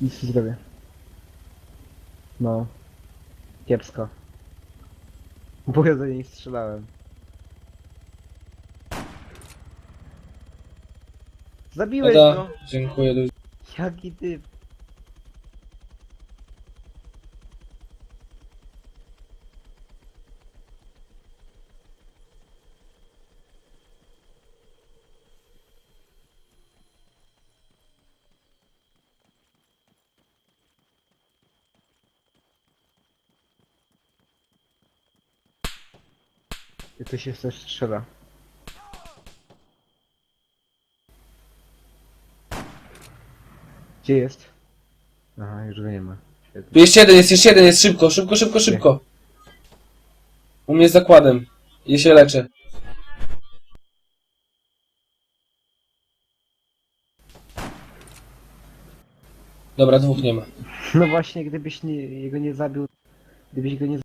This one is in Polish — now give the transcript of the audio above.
Nic nie zrobię. No. Kiepsko. Bo ja do niej strzelałem. Zabiłeś Pada. go! Dziękuję ludzie. Jaki ty... I tu się coś strzela. Gdzie jest? Aha, już go nie ma. Świetnie. Jest jeden, jest jeszcze jeden, jest szybko, szybko, szybko, szybko. U mnie z zakładem. Ja się leczę. Dobra, dwóch nie ma. No właśnie, gdybyś nie, jego nie zabił, gdybyś go nie